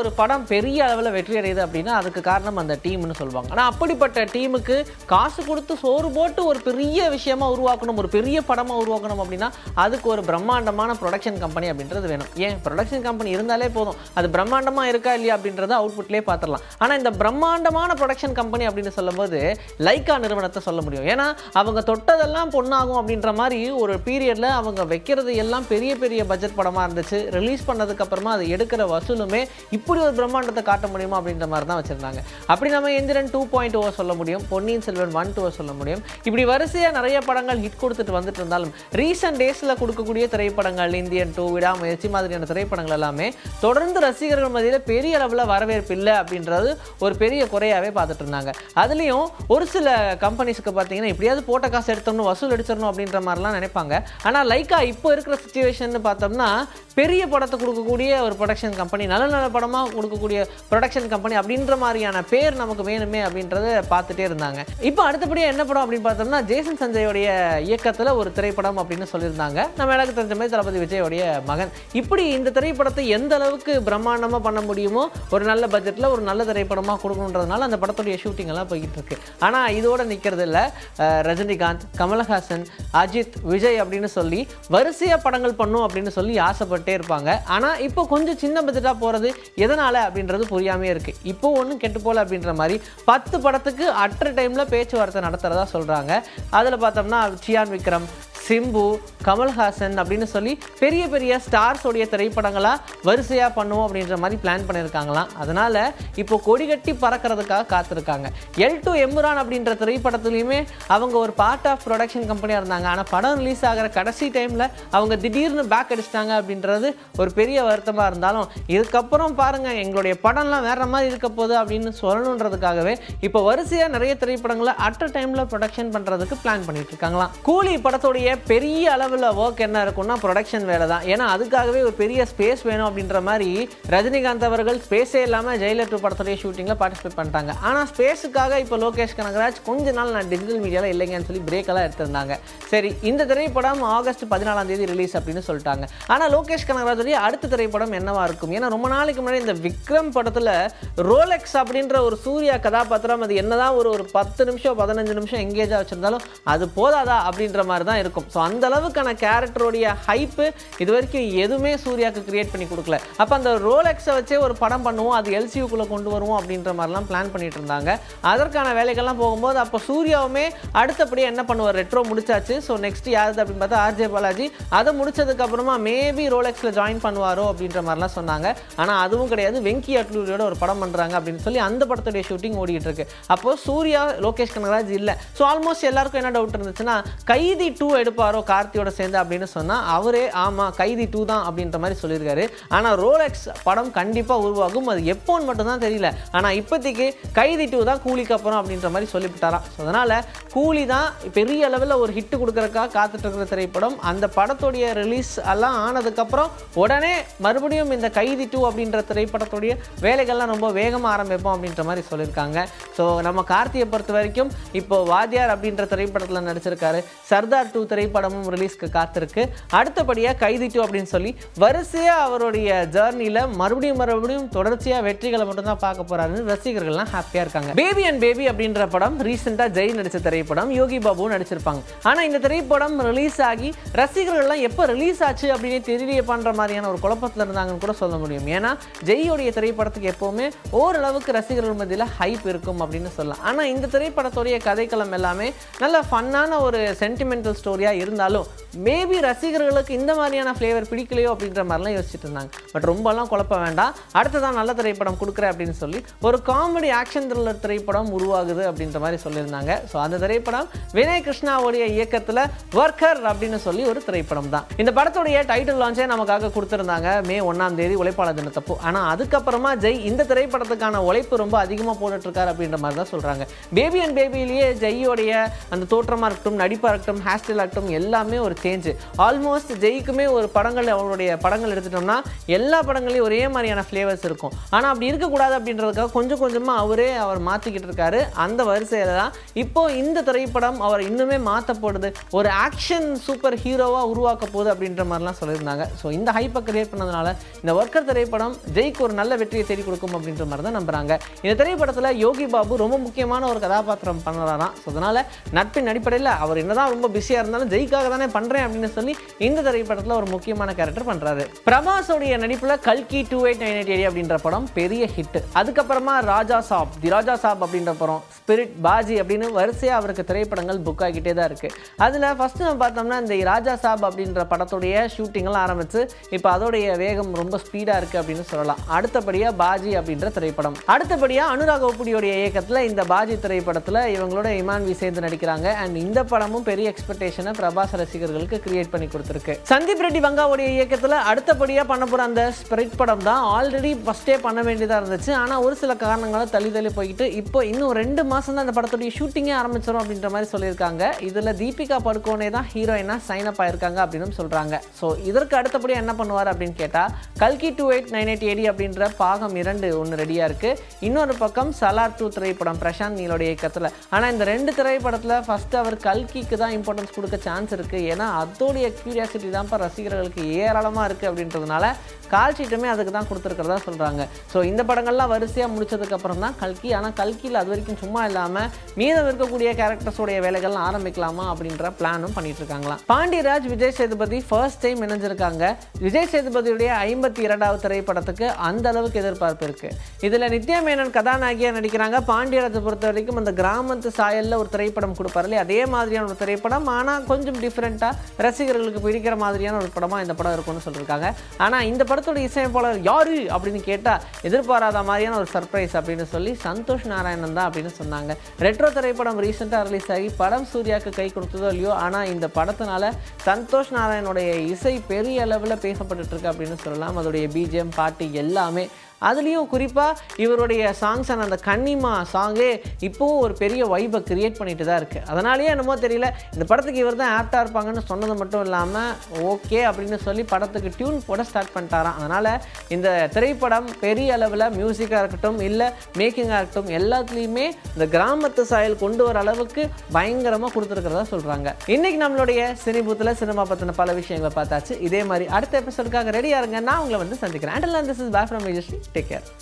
ஒரு படம் பெரிய அளவில் வெற்றி அடையுது அப்படின்னா அதுக்கு காரணம் அந்த டீம்னு சொல்லுவாங்க. ஆனால் அப்படிப்பட்ட டீமுக்கு காசு கொடுத்து சோறு போட்டு ஒரு பெரிய விஷயமா உருவாக்கணும் ஒரு பெரிய படமாக உருவாக்கணும் அப்படின்னா அதுக்கு ஒரு பிரம்மாண்டமான ப்ரொடக்ஷன் கம்பெனி அப்படின்றது வேணும். ஏன்? ப்ரொடக்ஷன் கம்பெனி இருந்தாலே போதும். அது பிரம்மாண்டமாக இருக்கா இல்லையா அப்படின்றத அவுட்புட்லேயே பார்த்துடலாம். ஆனால் இந்த பிரம்மாண்டமான ப்ரொடக்ஷன் கம்பெனி அப்படின்னு சொல்லும்போது லைக்கா நிறுவனத்தை சொல்ல முடியும். ஏன்னா அவங்க தொட்டதெல்லாம் பொண்ணாகும் அப்படின்ற மாதிரி ஒரு பீரியடில் அவங்க வைக்கிறது எல்லாம் பெரிய பெரிய பட்ஜெட் படமாக இருந்துச்சு. ரிலீஸ் பண்ணதுக்கப்புறமா அதை அது எடுக்கிற வசூலுமே இப்படி ஒரு பிரம்மாண்டத்தை காட்ட முடியுமா அப்படின்ற மாதிரி தான் வச்சுருந்தாங்க. அப்படி நம்ம எந்திரன் டூ பாயிண்ட் ஓ சொல்ல முடியும் பொன்னியின் செல்வன் ஒன் டூ சொல்ல முடியும். இப்படி வரிசையாக நிறைய படங்கள் ஹிட் கொடுத்துட்டு வந்துட்டு இருந்தாலும் ரீசெண்ட் டேஸில் கொடுக்கக்கூடிய திரைப்படங்கள் இந்தியன் டூ விடாமுயற்சி மாதிரியான திரைப்படங்கள் எல்லாமே தொடர்ந்து ரசிகர்கள் மத்தியில் பெரிய அளவில் வரவேற்பு இல்லை அப்படின்றது ஒரு பெரிய குறையாகவே பார்த்துட்டு இருந்தாங்க. அதுலேயும் ஒரு சில கம்பெனிஸ்க்கு பார்த்தீங்கன்னா எப்படியாவது போட்ட காசு எடுத்துடணும் வசூல் அடிச்சிடணும் அப்படின்ற மாதிரிலாம் நினைப்பாங்க. ஆனால் லைக்கா இப்போ இருக்கிற சுச்சுவேஷன் பார்த்தோம்னா பெரிய படத்தை கொடுக்கக்கூடிய ஒரு ப்ரொடக்ஷன் கம்பெனி நல்ல நல்ல படமாக கொடுக்கக்கூடிய ப்ரொடக்ஷன் கம்பெனி அப்படின்ற மாதிரியான பேர் நமக்கு வேணுமே அப்படின்றத பார்த்துட்டே இருந்தாங்க. இப்போ அடுத்தபடியாக என்ன படம் அப்படின்னு பார்த்தோம்னா ஜேசன் சஞ்சயோடைய இயக்கத்தில் ஒரு திரைப்படம் அப்படின்னு சொல்லியிருந்தாங்க. நம்ம எனக்கு தெரிஞ்ச மாதிரி தளபதி விஜயோடைய மகன். இப்படி இந்த திரைப்படத்தை எந்த அளவுக்கு பிரம்மாண்டமாக பண்ண முடியுமோ ஒரு நல்ல பட்ஜெட்டில் ஒரு நல்ல திரைப்படமாக கொடுக்கணுன்றதுனால அந்த படத்துடைய ஷூட்டிங் எல்லாம் போய்கிட்டு இருக்கு. ஆனால் இதோட நிற்கிறது இல்லை. ரஜினிகாந்த் கமலஹாசன் அஜித் விஜய் அப்படின்னு சொல்லி வரிசையாக படங்கள் பண்ணும் அப்படின்னு சொல்லி ஆசைப்பட்டே இருப்பாங்க. ஆனால் இப்போ கொஞ்சம் சின்ன பட்ஜெட்டாக போகிறது எதனால் அப்படின்றது புரியாமே இருக்குது இப்போ ஒன்றும் கெட்டு போகல அப்படின்ற மாதிரி பத்து படத்துக்கு அற்ற டைமில் பேச்சுவார்த்தை நடத்துகிறதா சொல்கிறாங்க அதில் பார்த்தோம்னா சியான் விக்ரம் சிம்பு கமல்ஹாசன் அப்படின்னு சொல்லி பெரிய பெரிய ஸ்டார்ஸோடைய திரைப்படங்களாக வரிசையாக பண்ணுவோம் அப்படின்ற மாதிரி பிளான் பண்ணியிருக்காங்களாம். அதனால் இப்போ கொடி கட்டி பறக்கிறதுக்காக காத்திருக்காங்க. எல் டு எம்ரான் அப்படின்ற திரைப்படத்துலையுமே அவங்க ஒரு பார்ட் ஆஃப் ப்ரொடக்ஷன் கம்பெனியாக இருந்தாங்க. ஆனால் படம் ரிலீஸ் ஆகிற கடைசி டைமில் அவங்க திடீர்னு பேக் அடிச்சிட்டாங்க அப்படின்றது ஒரு பெரிய வருத்தமாக இருந்தாலும் இதுக்கப்புறம் பாருங்கள் எங்களுடைய படம்லாம் வேறு மாதிரி இருக்க போகுது அப்படின்னு சொல்லணுன்றதுக்காகவே இப்போ வரிசையாக நிறைய திரைப்படங்களை அட் அ டைமில் ப்ரொடக்ஷன் பண்ணுறதுக்கு பிளான் பண்ணிட்டு இருக்காங்களாம். கூலி படத்துடைய பெரிய அளவில் ஒர்க் என்ன இருக்கும்னா ப்ரொடக்ஷன் வேலை தான். ஏன்னா அதுக்காகவே ஒரு பெரிய ஸ்பேஸ் வேணும் அப்படின்ற மாதிரி ரஜினிகாந்த் அவர்கள் ஸ்பேஸே இல்லாமல் ஜெயிலர் டூ படத்துடைய ஷூட்டிங்கில் பார்ட்டிசிபேட் பண்ணிட்டாங்க. ஆனால் ஸ்பேஸுக்காக இப்போ லோகேஷ் கனகராஜ் கொஞ்ச நாள் நான் டிஜிட்டல் மீடியாவில் இல்லைங்கன்னு சொல்லி பிரேக்கெல்லாம் எடுத்திருந்தாங்க. சரி இந்த திரைப்படம் ஆகஸ்ட் பதினாலாம் தேதி ரிலீஸ் அப்படின்னு சொல்லிட்டாங்க. ஆனால் லோகேஷ் கனகராஜுடைய அடுத்த திரைப்படம் என்னவா இருக்கும்? ஏன்னா ரொம்ப நாளைக்கு முன்னாடி இந்த விக்ரம் படத்தில் ரோலெக்ஸ் அப்படின்ற ஒரு சூர்யா கதாபாத்திரம் அது என்னதான் ஒரு ஒரு பத்து நிமிஷம் பதினஞ்சு நிமிஷம் எங்கேஜாக வச்சுருந்தாலும் அது போதாதா அப்படின்ற மாதிரி தான் இருக்கும். ஸோ அந்த அளவுக்கான கேரக்டருடைய ஹைப்பு இது வரைக்கும் எதுவுமே சூர்யாவுக்கு கிரியேட் பண்ணி கொடுக்கல. அப்போ அந்த ரோலெக்ஸை வச்சே ஒரு படம் பண்ணுவோம் அது எல்சியூக்குள்ளே கொண்டு வருவோம் அப்படின்ற மாதிரிலாம் பிளான் பண்ணிட்டு இருந்தாங்க. அதற்கான வேலைகள்லாம் போகும்போது அப்போ சூர்யாவுமே அடுத்தபடியாக என்ன பண்ணுவார்? ரெட்ரோ முடிச்சாச்சு. ஸோ நெக்ஸ்ட் யாருது அப்படின்னு பார்த்தா ஆர்ஜே பாலாஜி. அதை முடிச்சதுக்கப்புறமா மேபி ரோலெக்ஸில் ஜாயின் பண்ணுவாரோ அப்படின்ற மாதிரிலாம் சொன்னாங்க. ஆனால் அதுவும் கிடையாது. வெங்கி அட்லூரியோட ஒரு படம் பண்ணுறாங்க அப்படின்னு சொல்லி அந்த படத்துடைய ஷூட்டிங் ஓடிட்டு இருக்கு. அப்போ சூர்யா லோகேஷ் கனகராஜ் இல்லை. ஸோ ஆல்மோஸ்ட் எல்லாருக்கும் என்ன டவுட் இருந்துச்சுன்னா கைதி டூ இருப்பாரோ கார்த்தியோட சேர்ந்து அப்படின்னு சொன்னால் அவரே ஆமாம் கைதி டூ தான் அப்படின்ற மாதிரி சொல்லியிருக்காரு. ஆனால் ரோலெக்ஸ் படம் கண்டிப்பாக உருவாகும். அது எப்போன்னு மட்டும்தான் தெரியல. ஆனால் இப்போதைக்கு கைதி டூ தான் கூலிக்கு அப்புறம் அப்படின்ற மாதிரி சொல்லிவிட்டாராம். ஸோ அதனால் கூலி தான் பெரிய அளவில் ஒரு ஹிட்டு கொடுக்குறக்காக காத்துட்டு இருக்கிற திரைப்படம். அந்த படத்துடைய ரிலீஸ் எல்லாம் ஆனதுக்கப்புறம் உடனே மறுபடியும் இந்த கைதி டூ அப்படின்ற திரைப்படத்துடைய வேலைகள்லாம் ரொம்ப வேகமாக ஆரம்பிப்போம் அப்படின்ற மாதிரி சொல்லியிருக்காங்க. ஸோ நம்ம கார்த்தியை பொறுத்த வரைக்கும் இப்போ வாத்தியார் அப்படின்ற திரைப்படத்தில் நடிச்சிருக்காரு. சர்தார் டூ திரைப்படமும் ரிலீஸ்க்கு காத்திருக்கு. அடுத்தபடியாக கைதி டூ அப்படின்னு சொல்லி வரிசையாக அவருடைய ஜேர்னியில் மறுபடியும் மறுபடியும் தொடர்ச்சியாக வெற்றிகளை மட்டும்தான் பார்க்க போறாருன்னு ரசிகர்கள்லாம் ஹாப்பியாக இருக்காங்க. பேபி அண்ட் பேபி அப்படின்ற படம் ரீசெண்டாக ஜெய் நடித்த திரைப்படம் யோகி பாபு நடிச்சிருப்பாங்க. ஆனால் இந்த திரைப்படம் ரிலீஸ் ஆகி ரசிகர்கள்லாம் எப்போ ரிலீஸ் ஆச்சு அப்படின்னு தெரியலையே பண்ணுற மாதிரியான ஒரு குழப்பத்தில் இருந்தாங்கன்னு கூட சொல்ல முடியும். ஏன்னா ஜெய்யோடைய திரைப்படத்துக்கு எப்போவுமே ஓரளவுக்கு ரசிகர்கள் மத்தியில் ஹைப் இருக்கும் அப்படின்னு சொல்லலாம். ஆனால் இந்த திரைப்படத்துடைய கதைக்களம் எல்லாமே நல்ல ஃபன்னான ஒரு சென்டிமெண்டல் ஸ்டோரியாக இருந்தாலும் மேபி ரசிகர்களுக்கு இந்த மாதிரியான ஃப்ளேவர் பிடிக்கலையோ அப்படின்ற மாதிரிலாம் யோசிச்சுட்டு இருந்தாங்க. பட் ரொம்பலாம் குழப்ப வேண்டாம். அடுத்ததான் நல்ல திரைப்படம் கொடுக்குறேன் அப்படின்னு சொல்லி ஒரு காமெடி ஆக்ஷன் த்ரில்லர் திரைப்படம் உருவாகுது அப்படின்ற மாதிரி சொல்லியிருந்தாங்க. ஸோ அந்த திரைப்படம் வினய் கிருஷ்ணாவுடைய இயக்கத்தில் ஒர்க்கர் அப்படின்னு சொல்லி ஒரு திரைப்படம் தான். இந்த படத்துடைய டைட்டில் லான்ச்சே நமக்காக கொடுத்துருந்தாங்க. மே ஒன்றாம் தேதி உழைப்பாளர் தினத்தப்போ ஆனால் அதுக்கப்புறமா ஜெய் இந்த திரைப்படத்துக்கான உழைப்பு ரொம்ப அதிகமாக போட்டுட்ருக்காரு அப்படின்ற மாதிரி தான் சொல்கிறாங்க பேபி அண்ட் பேபிலேயே ஜெய்யோடைய அந்த தோற்றமாக இருக்கட்டும் நடிப்பாக இருக்கட்டும் ஹேர் ஸ்டைலாக இருக்கட்டும் ஆகட்டும் எல்லாமே ஒரு சேஞ்சு ஆல்மோஸ்ட் ஜெய்க்குமே ஒரு படங்கள் அவருடைய படங்கள் எடுத்துட்டோம்னா எல்லா படங்களையும் ஒரே மாதிரியான ஃப்ளேவர்ஸ் இருக்கும். ஆனால் அப்படி இருக்கக்கூடாது அப்படின்றதுக்காக கொஞ்சம் கொஞ்சமாக அவரே அவர் மாற்றிக்கிட்டு இருக்காரு. அந்த வரிசையில் தான் இப்போது இந்த திரைப்படம் அவர் இன்னுமே மாற்றப்படுது ஒரு ஆக்ஷன் சூப்பர் ஹீரோவாக உருவாக்க போகுது அப்படின்ற மாதிரிலாம் சொல்லியிருந்தாங்க. ஸோ இந்த ஹைப்பை கிரியேட் பண்ணதுனால இந்த ஒர்க்கர் திரைப்படம் ஜெய்க்கு ஒரு நல்ல வெற்றியை தேடி கொடுக்கும் அப்படின்ற மாதிரி தான் நம்புறாங்க. இந்த திரைப்படத்தில் யோகி பாபு ரொம்ப முக்கியமான ஒரு கதாபாத்திரம் பண்ணுறாராம் ஸோ அதனால் நட்பின் அடிப்படையில் அவர் என்னதான் ரொம்ப பிஸியாக இருந்தாலும் ஜெய்க்காக தானே பண்ணுறேன் அப்படின்னு சொல்லி இந்த திரைப்படத்தில் ஒரு முக்கியமான கேரக்டர் பண்ணுறாரு பிரபாஸோடைய நடிப்பில் கல்கி டூ எயிட் நைன் எயிட் அப்படின்ற படம் பெரிய ஹிட் அதுக்கப்புறமா ராஜா சாப் தி ராஜா சாப் அப்படின்ற படம் ஸ்பிரிட் பாஜி அப்படின்னு வரிசையாக அவருக்கு திரைப்படங்கள் புக் ஆகிட்டே தான் இருக்குது அதில் ஃபஸ்ட்டு நம்ம பார்த்தோம்னா இந்த ராஜா சாப் அப்படின்ற படத்துடைய ஷூட்டிங்கெல்லாம் ஆரம்பித்து இப்போ அதோடைய வேகம் ரொம்ப ஸ்பீடாக இருக்குது அப்படின்னு சொல்லலாம். அடுத்தபடியாக பாஜி அப்படின்ற திரைப்படம். அடுத்தபடியாக அனுராக் ஓப்புடியோடைய இயக்கத்தில் இந்த பாஜி திரைப்படத்தில் இவங்களோட இமான் வி சேர்ந்து நடிக்கிறாங்க. அண்ட் இந்த படமும் பெரிய எக்ஸ்பெக்டேஷனை பிரபாஸ் ரசிகர்களுக்கு கிரியேட் பண்ணி கொடுத்துருக்கு. சந்தீப் ரெட்டி வங்காவுடைய இயக்கத்தில் அடுத்தபடியாக பண்ண போகிற அந்த ஸ்பிரிட் படம் தான் ஆல்ரெடி ஃபஸ்ட்டே பண்ண வேண்டியதாக இருந்துச்சு. ஆனால் ஒரு சில காரணங்களால் தள்ளி தள்ளி போய்கிட்டு இப்போ இன்னும் ரெண்டு மாதம் தான் அந்த படத்துடைய ஷூட்டிங்கே ஆரம்பிச்சிடும் அப்படின்ற மாதிரி சொல்லியிருக்காங்க. இதில் தீபிகா படுகோனே தான் ஹீரோயினாக சைன் அப் ஆயிருக்காங்க அப்படின்னு சொல்கிறாங்க ஸோ இதற்கு அடுத்தபடியாக என்ன பண்ணுவார் அப்படின்னு கேட்டால் கல்கி two eight nine eight AD அப்படின்ற பாகம் இரண்டு ஒன்று ரெடியாக இருக்குது இன்னொரு பக்கம் சலார் டூ திரைப்படம் பிரசாந்த் நீலோடைய இயக்கத்தில். ஆனால் இந்த ரெண்டு திரைப்படத்தில் ஃபஸ்ட்டு அவர் கல்கிக்கு தான் இம்பார்ட்டன்ஸ் கொடுக்க சான்ஸ் இருக்குது ஏன்னா அதோடைய க்யூரியாசிட்டி தான்ப்பா ரசிகர்களுக்கு ஏராளமாக இருக்குது அப்படின்றதுனால கால் ஷீட்டுமே அதுக்கு தான் கொடுத்துருக்கிறதா சொல்கிறாங்க ஸோ இந்த படங்கள்லாம் வரிசையாக முடிச்சதுக்கப்புறம் தான் கல்கி. ஆனால் கல்கியில் அது வரைக்கும் சும்மா இல்லாமல் மீதம் இருக்கக்கூடிய கேரக்டர்ஸோடைய வேலைகள்லாம் ஆரம்பிக்கலாமா அப்படின்ற பிளானும் பண்ணிட்டு இருக்காங்களாம் பாண்டியராஜ் விஜய் சேதுபதி ஃபர்ஸ்ட் டைம் இணைஞ்சிருக்காங்க. விஜய் சேதுபதியுடைய ஐம்பத்தி இரண்டாவது திரைப்படத்துக்கு அந்த அளவுக்கு எதிர்பார்ப்பு இருக்குது இதில் நித்யா மேனன் கதாநாயகியாக நடிக்கிறாங்க. பாண்டியராஜை பொறுத்த வரைக்கும் அந்த கிராமத்து சாயலில் ஒரு திரைப்படம் கொடுப்பார் இல்லையா? அதே மாதிரியான ஒரு திரைப்படம். ஆனால் கொஞ்சம் டிஃப்ரெண்ட்டாக ரசிகர்களுக்கு பிடிக்கிற மாதிரியான ஒரு படமாக இந்த படம் இருக்கும்னு சொல்லியிருக்காங்க. ஆனால் இந்த படத்தோட இசையமைப்பாளர் யாரு அப்படின்னு கேட்டால் எதிர்பாராத மாதிரியான ஒரு சர்ப்ரைஸ் அப்படின்னு சொல்லி சந்தோஷ் நாராயணன் தான் அப்படின்னு சொன்னாங்க. ரெட்ரோ திரைப்படம் ரீசெண்டாக ரிலீஸ் ஆகி படம் சூர்யாவுக்கு கை கொடுத்ததோ இல்லையோ ஆனால் இந்த படத்தினால சந்தோஷ் நாராயணனுடைய இசை பெரிய அளவில் பேசப்பட்டுருக்கு அப்படின்னு சொல்லலாம். அதோடைய பிஜிஎம் பாட்டு எல்லாமே அதுலேயும் குறிப்பாக இவருடைய சாங்ஸ் அந்த கன்னிமா சாங்கே இப்போவும் ஒரு பெரிய வைபை கிரியேட் பண்ணிட்டு தான் இருக்குது அதனாலேயே என்னமோ தெரியல இந்த படத்துக்கு இவர் தான் ஆப்டாக இருப்பாங்கன்னு சொன்னது மட்டும் இல்லாமல் ஓகே அப்படின்னு சொல்லி படத்துக்கு டியூன் போட ஸ்டார்ட் பண்ணிட்டாராம். அதனால் இந்த திரைப்படம் பெரிய அளவில் மியூசிக்காக இருக்கட்டும் இல்லை மேக்கிங்காக இருக்கட்டும் எல்லாத்துலேயுமே இந்த கிராமத்து சாயல் கொண்டு வர அளவுக்கு பயங்கரமாக கொடுத்துருக்கிறதா சொல்கிறாங்க இன்றைக்கி நம்மளுடைய சினிபூத்தில் சினிமா பற்றின பல விஷயங்களை பார்த்தாச்சு. இதே மாதிரி அடுத்த எபிசோடுக்காக ரெடியாக இருங்க. நான் உங்களை வந்து சந்திக்கிறேன். And this is back from Vijayasri Take care.